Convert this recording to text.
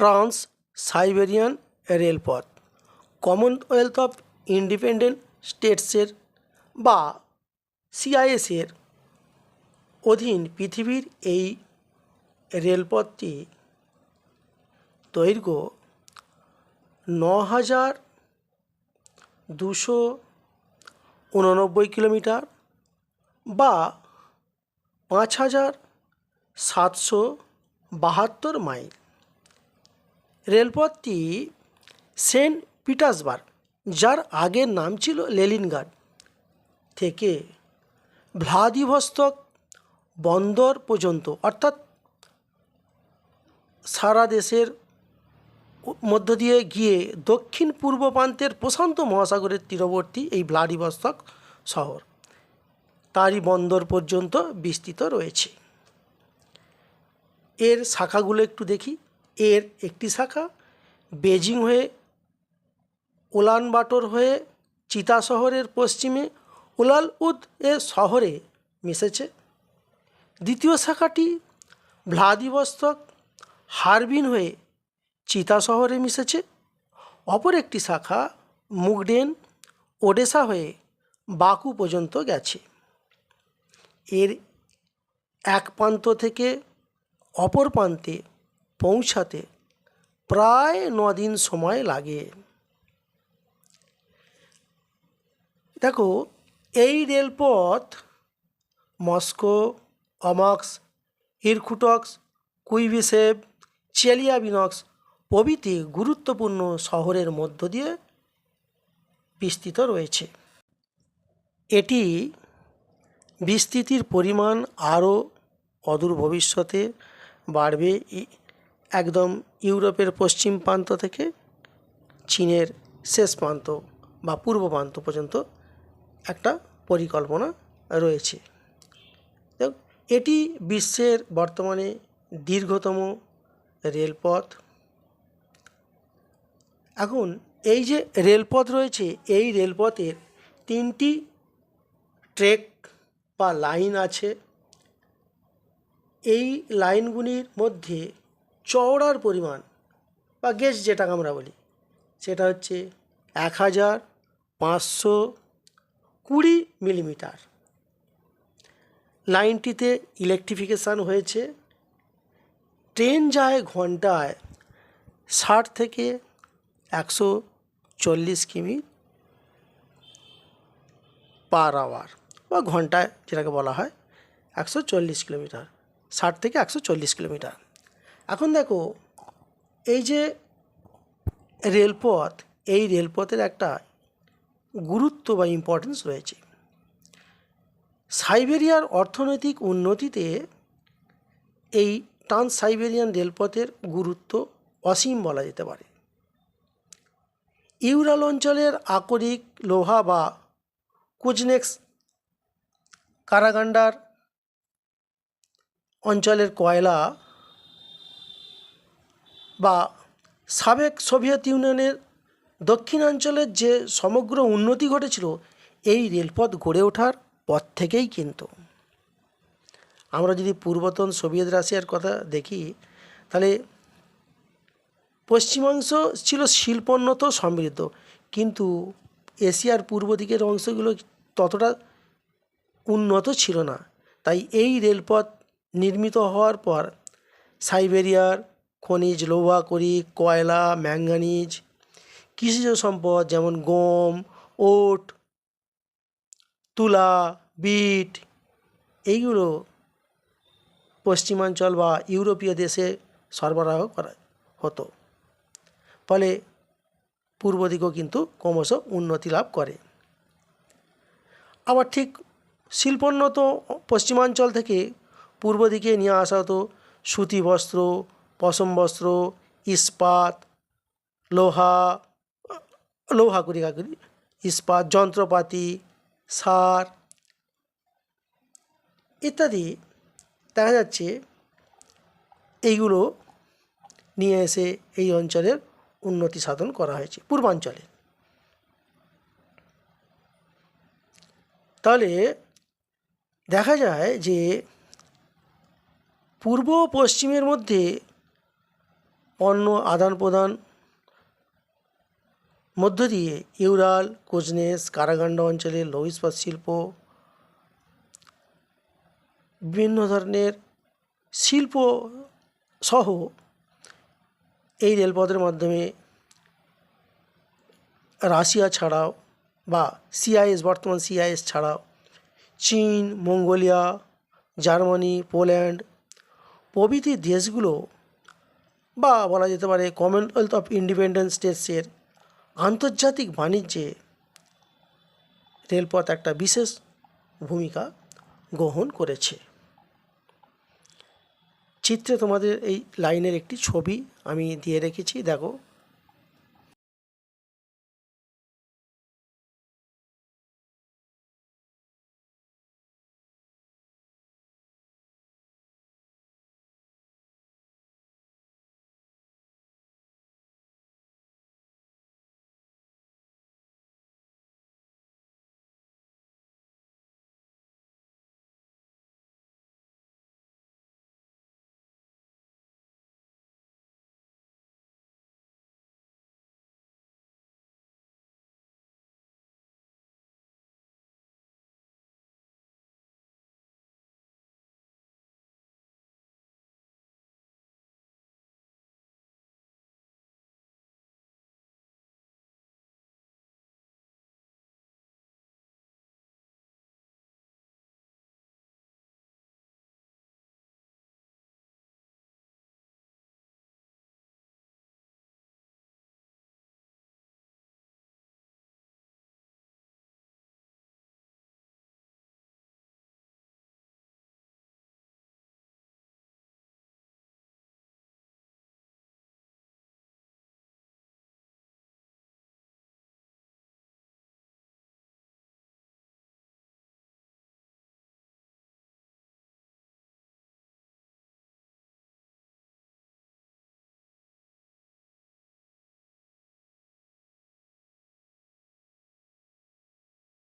Trans Siberian রেলপথ, Commonwealth of independent স্টেটসের বা সিআইএসের অধীন পৃথিবীর এই রেলপথটি দৈর্ঘ্য ন হাজার দুশো উননব্বই কিলোমিটার বা পাঁচ হাজার সাতশো বাহাত্তর মাইল। রেলপথটি সেন্ট পিটার্সবার্গ, যার আগের নাম ছিল লেলিনগার্ড থেকে ভ্লাদিভস্তক বন্দর পর্যন্ত, অর্থাৎ সারা দেশের মধ্য দিয়ে গিয়ে দক্ষিণ পূর্ব প্রান্তের প্রশান্ত মহাসাগরের তীরবর্তী এই ভ্লাদিভস্তক শহর। তারই বন্দর পর্যন্ত বিস্তৃত রয়েছে। এর শাখাগুলো একটু দেখি। এর একটি শাখা, বেজিং হয়ে উলানবাটর হয়ে চিতা শহরের পশ্চিমে উলাল উদ এ শহরে মিশেছে। দ্বিতীয় শাখাটি ভ্লাদিভস্তক হারবিন হয়ে চিতা শহরে মিশেছে। অপর একটি শাখা মুগডেন, ওডেসা হয়ে বাকু পর্যন্ত গেছে। এর এক প্রান্ত থেকে অপর প্রান্তে পৌঁছাতে প্রায় ন দিন সময় লাগে। দেখো, এই রেলপথ মস্কো, অমাক্স, ইরকুটক্স কুইভিসেভ চেলিয়াবিনক্স প্রভৃতি গুরুত্বপূর্ণ শহরের মধ্য দিয়ে বিস্তৃত রয়েছে। এটি বিস্তৃতির পরিমাণ আরও অদূর ভবিষ্যতে বাড়বে। একদম ইউরোপের পশ্চিম প্রান্ত থেকে চীনের শেষ প্রান্ত বা পূর্ব প্রান্ত পর্যন্ত একটা পরিকল্পনা রয়েছে। এটি বিশ্বের বর্তমানে দীর্ঘতম রেলপথ। এখন এই যে রেলপথ রয়েছে, এই রেলপথের তিনটি ট্রেক বা লাইন আছে। এই লাইনগুলির মধ্যে চওড়ার পরিমাণ বা গেজ যেটাকে আমরা বলি, সেটা হচ্ছে এক হাজার পাঁচশো কুড়ি মিলিমিটার লাইনটিতে ইলেকট্রিফিকেশান হয়েছে। ট্রেন যায় ঘন্টায় ষাট থেকে একশো চল্লিশ কিমি পার আওয়ার বা ঘন্টায় যেটাকে বলা হয়, একশো চল্লিশ কিলোমিটার, ষাট থেকে একশো চল্লিশ কিলোমিটার। এখন দেখো, এই যে রেলপথ, এই রেলপথের একটা গুরুত্ব বা ইম্পর্টেন্স রয়েছে। সাইবেরিয়ার অর্থনৈতিক উন্নতিতে এই ট্রান্স সাইবেরিয়ান রেলপথের গুরুত্ব অসীম বলা যেতে পারে। ইউরাল অঞ্চলের আকরিক লোহা বা কুজনেক্স কারাগান্ডার অঞ্চলের কয়লা বা সাবেক সোভিয়েত ইউনিয়নের দক্ষিণাঞ্চলের যে সমগ্র উন্নতি ঘটেছিল, এই রেলপথ গড়ে ওঠার পর থেকেই কিন্তু। আমরা যদি পূর্বতন সোভিয়েত রাশিয়ার কথা দেখি, তাহলে পশ্চিমাংশ ছিল শিল্পোন্নত সমৃদ্ধ, কিন্তু এশিয়ার পূর্ব দিকের অংশগুলো ততটা উন্নত ছিল না। তাই এই রেলপথ নির্মিত হওয়ার পর সাইবেরিয়ার খনিজ, লোহা করি কয়লা ম্যাঙ্গানিজ কৃষিজ সম্পদ যেমন গম, ওট, তুলা, বিট, এইগুলো পশ্চিমাঞ্চল বা ইউরোপীয় দেশে সরবরাহ করা হতো। ফলে পূর্ব দিকও কিন্তু ক্রমশ উন্নতি লাভ করে। আবার ঠিক শিল্পোন্নত পশ্চিমাঞ্চল থেকে পূর্ব দিকে নিয়ে আসা হতো সুতি বস্ত্র পশম বস্ত্র, ইস্পাত, লোহা লোহা করি কাকরি ইস্পাত, যন্ত্রপাতি, সার ইত্যাদি। দেখা যাচ্ছে এইগুলো নিয়ে এসে এই অঞ্চলের উন্নতি সাধন করা হয়েছে, পূর্বাঞ্চলে। তাহলে দেখা যায় যে পূর্ব পশ্চিমের মধ্যে পণ্য আদান প্রদান। মধ্য দিয়ে ইউরাল, কুজনেস কারাগান্ডা অঞ্চলের লৌহ ইস্পাত শিল্প। বিভিন্ন ধরনের শিল্প সহ এই রেলপথের মাধ্যমে রাশিয়া ছাড়াও বা সিআইএস, বর্তমান সিআইএস ছাড়াও চীন, মঙ্গোলিয়া, জার্মানি, পোল্যান্ড প্রভৃতি দেশগুলো বা বলা যেতে পারে কমনওয়েলথ অফ ইন্ডিপেন্ডেন্ট স্টেটসের আন্তর্জাতিক বাণিজ্যে রেলপথ একটা বিশেষ ভূমিকা গ্রহণ করেছে। চিত্রে তোমাদের এই লাইনের একটি ছবি আমি দিয়ে রেখেছি। দেখো